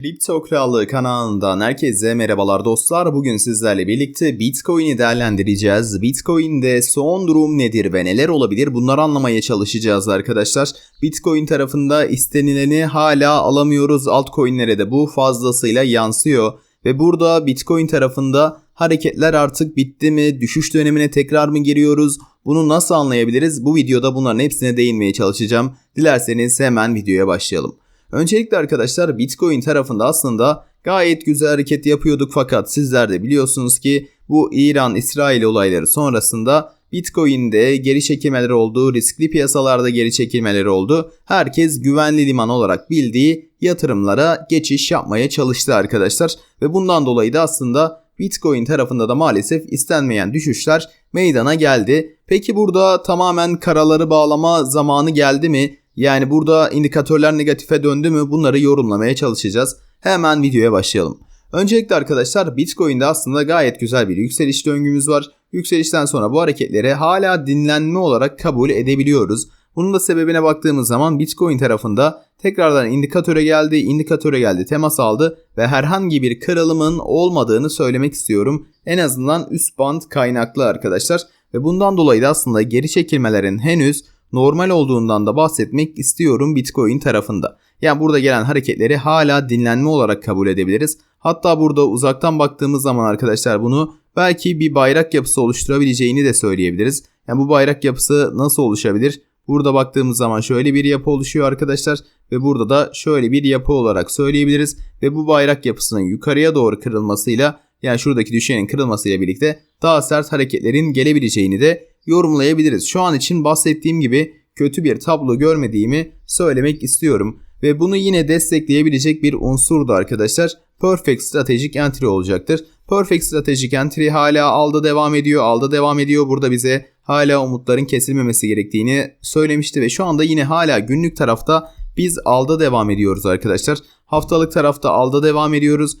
Kripto Krallığı kanalından herkese merhabalar dostlar. Bugün sizlerle birlikte Bitcoin'i değerlendireceğiz. Bitcoin'de son durum nedir ve neler olabilir bunları anlamaya çalışacağız arkadaşlar. Bitcoin tarafında istenileni hala alamıyoruz. Altcoin'lere de bu fazlasıyla yansıyor. Ve burada Bitcoin tarafında hareketler artık bitti mi? Düşüş dönemine tekrar mı giriyoruz? Bunu nasıl anlayabiliriz? Bu videoda bunların hepsine değinmeye çalışacağım. Dilerseniz hemen videoya başlayalım. Öncelikle arkadaşlar Bitcoin tarafında aslında gayet güzel hareket yapıyorduk fakat sizler de biliyorsunuz ki bu İran-İsrail olayları sonrasında Bitcoin'de geri çekilmeler oldu, riskli piyasalarda geri çekilmeler oldu. Herkes güvenli liman olarak bildiği yatırımlara geçiş yapmaya çalıştı arkadaşlar. Ve bundan dolayı da aslında Bitcoin tarafında da maalesef istenmeyen düşüşler meydana geldi. Peki burada tamamen karaları bağlama zamanı geldi mi? Yani burada indikatörler negatife döndü mü bunları yorumlamaya çalışacağız. Hemen videoya başlayalım. Öncelikle arkadaşlar Bitcoin'de aslında gayet güzel bir yükseliş döngümüz var. Yükselişten sonra bu hareketleri hala dinlenme olarak kabul edebiliyoruz. Bunun da sebebine baktığımız zaman Bitcoin tarafında tekrardan indikatöre geldi, indikatöre geldi, temas aldı ve herhangi bir kırılımın olmadığını söylemek istiyorum. En azından üst band kaynaklı arkadaşlar ve bundan dolayı da aslında geri çekilmelerin henüz normal olduğundan da bahsetmek istiyorum Bitcoin tarafında. Yani burada gelen hareketleri hala dinlenme olarak kabul edebiliriz. Hatta burada uzaktan baktığımız zaman arkadaşlar bunu belki bir bayrak yapısı oluşturabileceğini de söyleyebiliriz. Yani bu bayrak yapısı nasıl oluşabilir? Burada baktığımız zaman şöyle bir yapı oluşuyor arkadaşlar ve burada da şöyle bir yapı olarak söyleyebiliriz ve bu bayrak yapısının yukarıya doğru kırılmasıyla yani şuradaki düşenin kırılmasıyla birlikte daha sert hareketlerin gelebileceğini de yorumlayabiliriz. Şu an için bahsettiğim gibi kötü bir tablo görmediğimi söylemek istiyorum. Ve bunu yine destekleyebilecek bir unsur da arkadaşlar Perfect Strategic Entry olacaktır. Perfect Strategic Entry hala alda devam ediyor, alda devam ediyor. Burada bize hala umutların kesilmemesi gerektiğini söylemişti ve şu anda yine hala günlük tarafta biz alda devam ediyoruz arkadaşlar. Haftalık tarafta alda devam ediyoruz.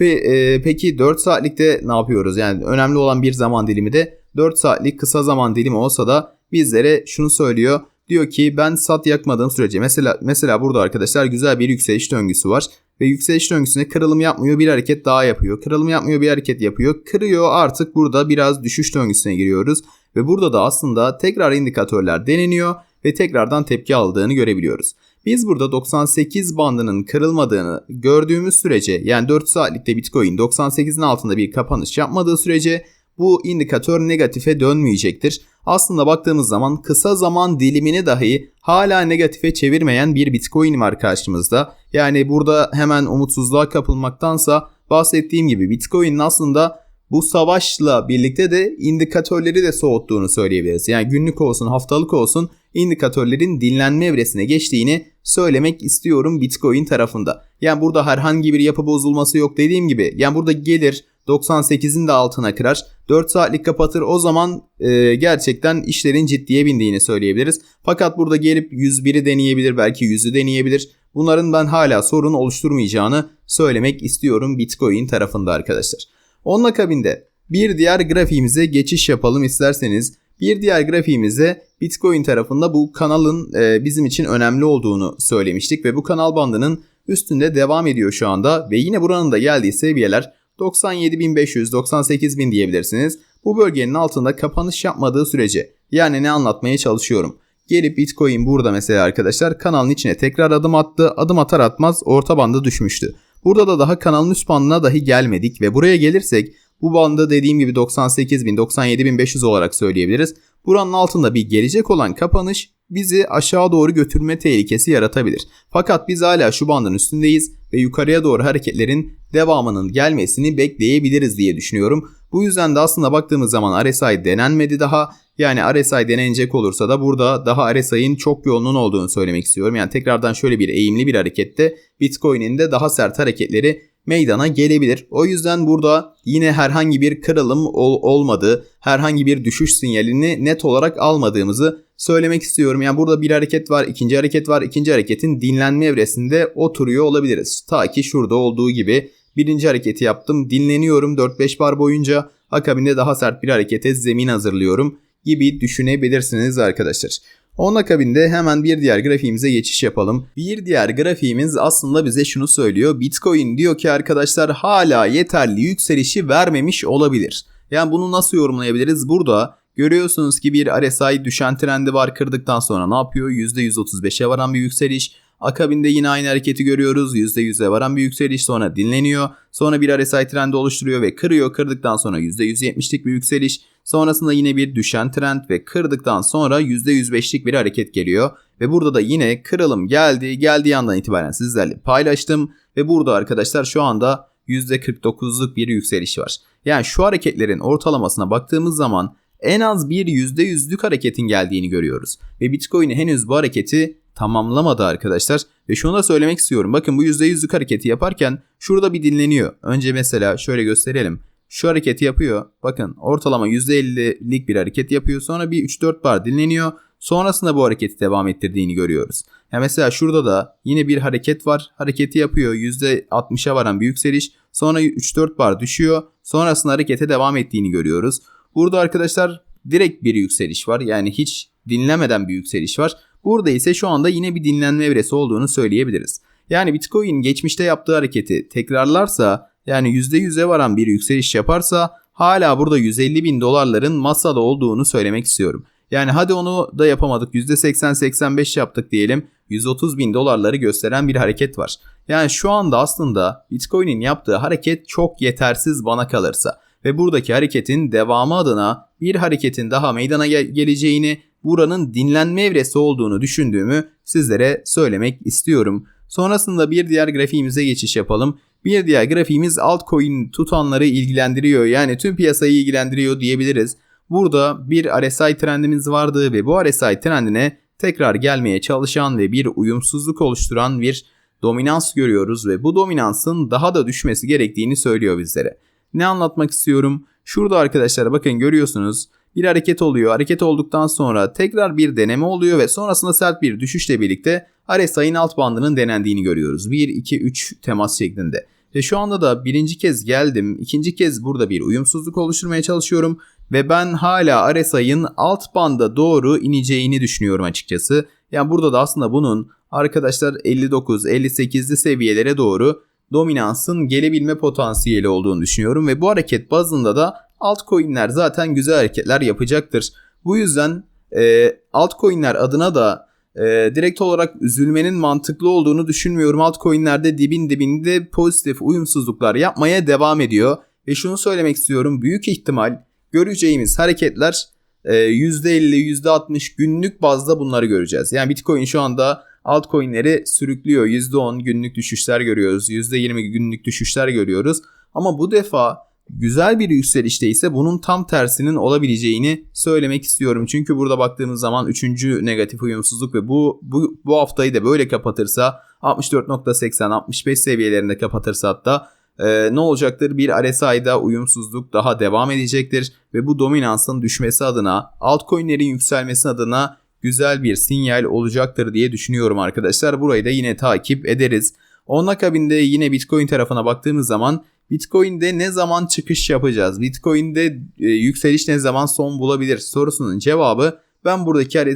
E, peki 4 saatlikte ne yapıyoruz? Yani önemli olan bir zaman dilimi de 4 saatlik kısa zaman dilimi olsa da bizlere şunu söylüyor. Diyor ki ben sat yakmadığım sürece mesela mesela burada arkadaşlar güzel bir yükseliş döngüsü var ve yükseliş döngüsüne kırılım yapmıyor bir hareket daha yapıyor. Kırılım yapmıyor bir hareket yapıyor. Kırıyor artık burada biraz düşüş döngüsüne giriyoruz ve burada da aslında tekrar indikatörler deneniyor ve tekrardan tepki aldığını görebiliyoruz. Biz burada 98 bandının kırılmadığını gördüğümüz sürece yani 4 saatlikte Bitcoin 98'in altında bir kapanış yapmadığı sürece bu indikatör negatife dönmeyecektir. Aslında baktığımız zaman kısa zaman dilimini dahi hala negatife çevirmeyen bir Bitcoin var karşımızda. Yani burada hemen umutsuzluğa kapılmaktansa bahsettiğim gibi Bitcoin'in aslında bu savaşla birlikte de indikatörleri de soğuttuğunu söyleyebiliriz. Yani günlük olsun haftalık olsun indikatörlerin dinlenme evresine geçtiğini söylemek istiyorum Bitcoin tarafında. Yani burada herhangi bir yapı bozulması yok dediğim gibi. Yani burada gelir 98'in de altına kırar. 4 saatlik kapatır o zaman e, gerçekten işlerin ciddiye bindiğini söyleyebiliriz. Fakat burada gelip 101'i deneyebilir belki 100'ü deneyebilir. Bunların ben hala sorun oluşturmayacağını söylemek istiyorum Bitcoin tarafında arkadaşlar. Onun akabinde bir diğer grafiğimize geçiş yapalım isterseniz. Bir diğer grafiğimizde Bitcoin tarafında bu kanalın e, bizim için önemli olduğunu söylemiştik ve bu kanal bandının üstünde devam ediyor şu anda ve yine buranın da geldiği seviyeler 97.500, 98.000 diyebilirsiniz. Bu bölgenin altında kapanış yapmadığı sürece yani ne anlatmaya çalışıyorum. Gelip Bitcoin burada mesela arkadaşlar kanalın içine tekrar adım attı. Adım atar atmaz orta banda düşmüştü. Burada da daha kanalın üst bandına dahi gelmedik ve buraya gelirsek bu bandı dediğim gibi 98.000, 97.500 olarak söyleyebiliriz. Buranın altında bir gelecek olan kapanış bizi aşağı doğru götürme tehlikesi yaratabilir. Fakat biz hala şu bandın üstündeyiz ve yukarıya doğru hareketlerin devamının gelmesini bekleyebiliriz diye düşünüyorum. Bu yüzden de aslında baktığımız zaman RSI denenmedi daha. Yani RSI denenecek olursa da burada daha RSI'nin çok yoğunluğun olduğunu söylemek istiyorum. Yani tekrardan şöyle bir eğimli bir harekette Bitcoin'in de daha sert hareketleri meydana gelebilir. O yüzden burada yine herhangi bir kırılım ol- olmadığı, herhangi bir düşüş sinyalini net olarak almadığımızı söylemek istiyorum. Yani burada bir hareket var, ikinci hareket var. İkinci hareketin dinlenme evresinde oturuyor olabiliriz. Ta ki şurada olduğu gibi birinci hareketi yaptım, dinleniyorum 4-5 bar boyunca. Akabinde daha sert bir harekete zemin hazırlıyorum gibi düşünebilirsiniz arkadaşlar. Onun akabinde hemen bir diğer grafiğimize geçiş yapalım. Bir diğer grafiğimiz aslında bize şunu söylüyor. Bitcoin diyor ki arkadaşlar hala yeterli yükselişi vermemiş olabilir. Yani bunu nasıl yorumlayabiliriz? Burada görüyorsunuz ki bir RSI düşen trendi var kırdıktan sonra ne yapıyor? %135'e varan bir yükseliş. Akabinde yine aynı hareketi görüyoruz. %100'e varan bir yükseliş sonra dinleniyor. Sonra bir RSI trendi oluşturuyor ve kırıyor. Kırdıktan sonra %170'lik bir yükseliş. Sonrasında yine bir düşen trend ve kırdıktan sonra %105'lik bir hareket geliyor. Ve burada da yine kırılım geldi. Geldiği andan itibaren sizlerle paylaştım. Ve burada arkadaşlar şu anda %49'luk bir yükseliş var. Yani şu hareketlerin ortalamasına baktığımız zaman en az bir %100'lük hareketin geldiğini görüyoruz. Ve Bitcoin henüz bu hareketi tamamlamadı arkadaşlar. Ve şunu da söylemek istiyorum. Bakın bu %100'lük hareketi yaparken şurada bir dinleniyor. Önce mesela şöyle gösterelim. Şu hareketi yapıyor. Bakın ortalama %50'lik bir hareket yapıyor. Sonra bir 3-4 bar dinleniyor. Sonrasında bu hareketi devam ettirdiğini görüyoruz. Ya mesela şurada da yine bir hareket var. Hareketi yapıyor. %60'a varan bir yükseliş. Sonra 3-4 bar düşüyor. Sonrasında harekete devam ettiğini görüyoruz. Burada arkadaşlar direkt bir yükseliş var. Yani hiç dinlemeden bir yükseliş var. Burada ise şu anda yine bir dinlenme evresi olduğunu söyleyebiliriz. Yani Bitcoin geçmişte yaptığı hareketi tekrarlarsa yani %100'e varan bir yükseliş yaparsa hala burada 150 bin dolarların masada olduğunu söylemek istiyorum. Yani hadi onu da yapamadık %80-85 yaptık diyelim 130 bin dolarları gösteren bir hareket var. Yani şu anda aslında Bitcoin'in yaptığı hareket çok yetersiz bana kalırsa ve buradaki hareketin devamı adına bir hareketin daha meydana gel- geleceğini, buranın dinlenme evresi olduğunu düşündüğümü sizlere söylemek istiyorum. Sonrasında bir diğer grafiğimize geçiş yapalım. Bir diğer grafiğimiz altcoin tutanları ilgilendiriyor. Yani tüm piyasayı ilgilendiriyor diyebiliriz. Burada bir RSI trendimiz vardı ve bu RSI trendine tekrar gelmeye çalışan ve bir uyumsuzluk oluşturan bir dominans görüyoruz ve bu dominansın daha da düşmesi gerektiğini söylüyor bizlere. Ne anlatmak istiyorum? Şurada arkadaşlar bakın görüyorsunuz bir hareket oluyor. Hareket olduktan sonra tekrar bir deneme oluyor ve sonrasında sert bir düşüşle birlikte RSI'nin alt bandının denendiğini görüyoruz. 1, 2, 3 temas şeklinde. Ve şu anda da birinci kez geldim. ikinci kez burada bir uyumsuzluk oluşturmaya çalışıyorum. Ve ben hala RSI'ın alt banda doğru ineceğini düşünüyorum açıkçası. Yani burada da aslında bunun arkadaşlar 59-58'li seviyelere doğru dominansın gelebilme potansiyeli olduğunu düşünüyorum. Ve bu hareket bazında da altcoin'ler zaten güzel hareketler yapacaktır. Bu yüzden e, altcoin'ler adına da e, direkt olarak üzülmenin mantıklı olduğunu düşünmüyorum. Altcoin'lerde dibin dibinde pozitif uyumsuzluklar yapmaya devam ediyor. Ve şunu söylemek istiyorum. Büyük ihtimal göreceğimiz hareketler e, %50, %60 günlük bazda bunları göreceğiz. Yani Bitcoin şu anda altcoin'leri sürüklüyor. %10 günlük düşüşler görüyoruz. %20 günlük düşüşler görüyoruz. Ama bu defa güzel bir yükselişte ise bunun tam tersinin olabileceğini söylemek istiyorum. Çünkü burada baktığımız zaman 3. negatif uyumsuzluk ve bu, bu, bu haftayı da böyle kapatırsa 64.80-65 seviyelerinde kapatırsa hatta e, ne olacaktır? Bir RSI'da uyumsuzluk daha devam edecektir ve bu dominansın düşmesi adına altcoin'lerin yükselmesi adına güzel bir sinyal olacaktır diye düşünüyorum arkadaşlar. Burayı da yine takip ederiz. Onun akabinde yine Bitcoin tarafına baktığımız zaman Bitcoin'de ne zaman çıkış yapacağız? Bitcoin'de e, yükseliş ne zaman son bulabilir sorusunun cevabı ben buradaki e,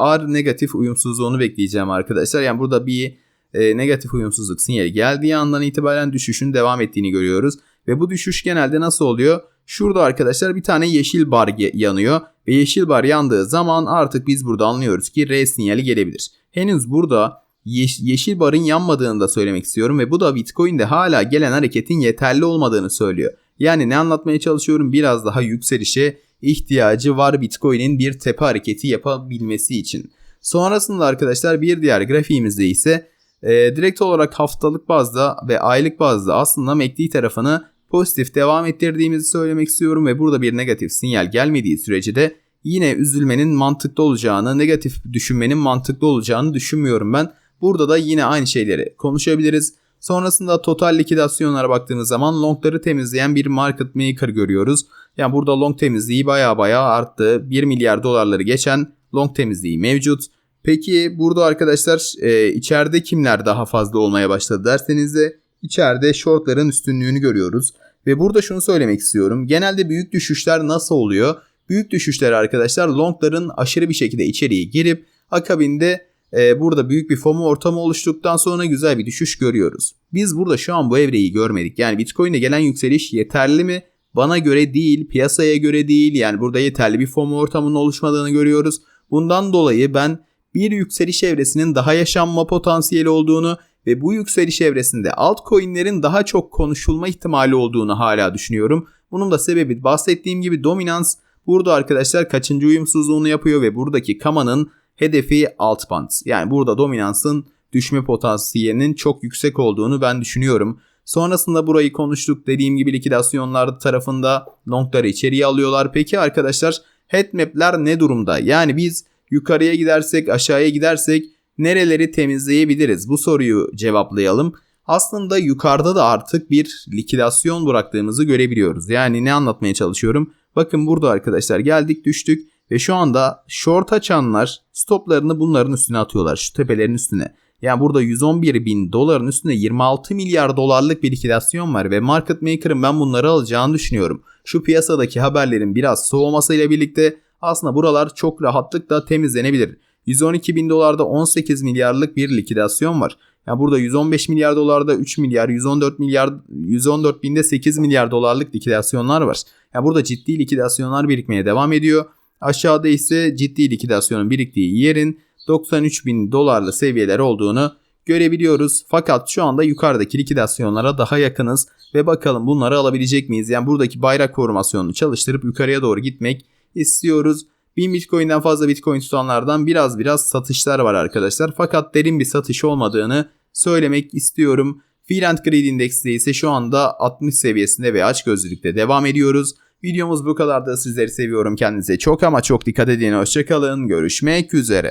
R negatif uyumsuzluğunu bekleyeceğim arkadaşlar. Yani burada bir e, negatif uyumsuzluk sinyali geldiği andan itibaren düşüşün devam ettiğini görüyoruz. Ve bu düşüş genelde nasıl oluyor? Şurada arkadaşlar bir tane yeşil bar yanıyor ve yeşil bar yandığı zaman artık biz burada anlıyoruz ki R sinyali gelebilir. Henüz burada yeş- yeşil barın yanmadığını da söylemek istiyorum ve bu da Bitcoin'de hala gelen hareketin yeterli olmadığını söylüyor. Yani ne anlatmaya çalışıyorum? Biraz daha yükselişe ihtiyacı var Bitcoin'in bir tepe hareketi yapabilmesi için. Sonrasında arkadaşlar bir diğer grafiğimizde ise e, direkt olarak haftalık bazda ve aylık bazda aslında MACD tarafını pozitif devam ettirdiğimizi söylemek istiyorum ve burada bir negatif sinyal gelmediği sürece de yine üzülmenin mantıklı olacağını, negatif düşünmenin mantıklı olacağını düşünmüyorum ben. Burada da yine aynı şeyleri konuşabiliriz. Sonrasında total likidasyonlara baktığımız zaman longları temizleyen bir market maker görüyoruz. Yani burada long temizliği baya baya arttı. 1 milyar dolarları geçen long temizliği mevcut. Peki burada arkadaşlar e, içeride kimler daha fazla olmaya başladı derseniz de içeride shortların üstünlüğünü görüyoruz. Ve burada şunu söylemek istiyorum. Genelde büyük düşüşler nasıl oluyor? Büyük düşüşler arkadaşlar longların aşırı bir şekilde içeriye girip akabinde e, burada büyük bir FOMO ortamı oluştuktan sonra güzel bir düşüş görüyoruz. Biz burada şu an bu evreyi görmedik. Yani Bitcoin'de gelen yükseliş yeterli mi? Bana göre değil, piyasaya göre değil. Yani burada yeterli bir FOMO ortamının oluşmadığını görüyoruz. Bundan dolayı ben bir yükseliş evresinin daha yaşanma potansiyeli olduğunu ve bu yükseliş evresinde altcoin'lerin daha çok konuşulma ihtimali olduğunu hala düşünüyorum. Bunun da sebebi bahsettiğim gibi dominans burada arkadaşlar kaçıncı uyumsuzluğunu yapıyor ve buradaki kamanın hedefi alt band. Yani burada dominansın düşme potansiyelinin çok yüksek olduğunu ben düşünüyorum. Sonrasında burayı konuştuk. Dediğim gibi likidasyonlar tarafında longları içeriye alıyorlar. Peki arkadaşlar headmap'ler ne durumda? Yani biz yukarıya gidersek aşağıya gidersek nereleri temizleyebiliriz? Bu soruyu cevaplayalım. Aslında yukarıda da artık bir likidasyon bıraktığımızı görebiliyoruz. Yani ne anlatmaya çalışıyorum? Bakın burada arkadaşlar geldik düştük ve şu anda short açanlar stoplarını bunların üstüne atıyorlar. Şu tepelerin üstüne. Yani burada 111 bin doların üstünde 26 milyar dolarlık bir likidasyon var ve market maker'ın ben bunları alacağını düşünüyorum. Şu piyasadaki haberlerin biraz soğumasıyla birlikte aslında buralar çok rahatlıkla temizlenebilir. 112 bin dolarda 18 milyarlık bir likidasyon var. Yani burada 115 milyar dolarda 3 milyar, 114 milyar, 114 binde 8 milyar dolarlık likidasyonlar var. Yani burada ciddi likidasyonlar birikmeye devam ediyor. Aşağıda ise ciddi likidasyonun biriktiği yerin 93 bin dolarlı seviyeler olduğunu görebiliyoruz. Fakat şu anda yukarıdaki likidasyonlara daha yakınız ve bakalım bunları alabilecek miyiz? Yani buradaki bayrak formasyonunu çalıştırıp yukarıya doğru gitmek istiyoruz. 1000 Bitcoin'den fazla Bitcoin tutanlardan biraz biraz satışlar var arkadaşlar. Fakat derin bir satış olmadığını söylemek istiyorum. Fear and Greed Index'te ise şu anda 60 seviyesinde ve açgözlülükte devam ediyoruz. Videomuz bu kadar da sizleri seviyorum. Kendinize çok ama çok dikkat edin. Hoşçakalın. Görüşmek üzere.